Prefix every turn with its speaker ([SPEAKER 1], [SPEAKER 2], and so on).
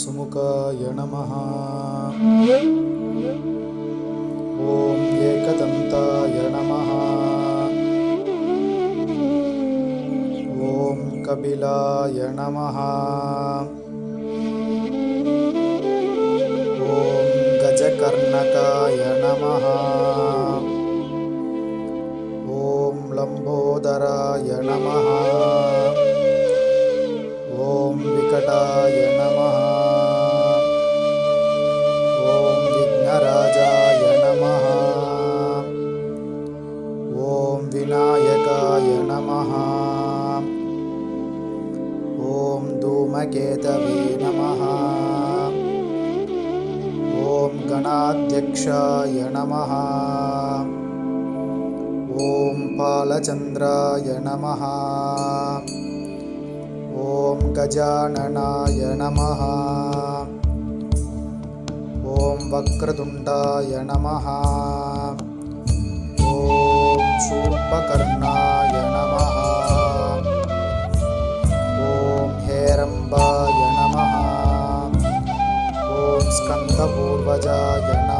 [SPEAKER 1] సుముఖాయ నమ. ఓం ఏకదంతాయ నమ. ఓం కపిలాయ నమ. ఓం గజకర్ణకాయ నమ. ఓం లంబోదరాయ నమ. ఓం వికటాయ నమ. विनायकाय नमः। ॐ धूमकेतवे नमः। ॐ गणाध्यक्षाय नमः। ॐ पालचन्द्राय नमः। ॐ गजाननाय नमः। ॐ वक्रतुण्डाय नमः। स्कन्दपूर्वजाय बजा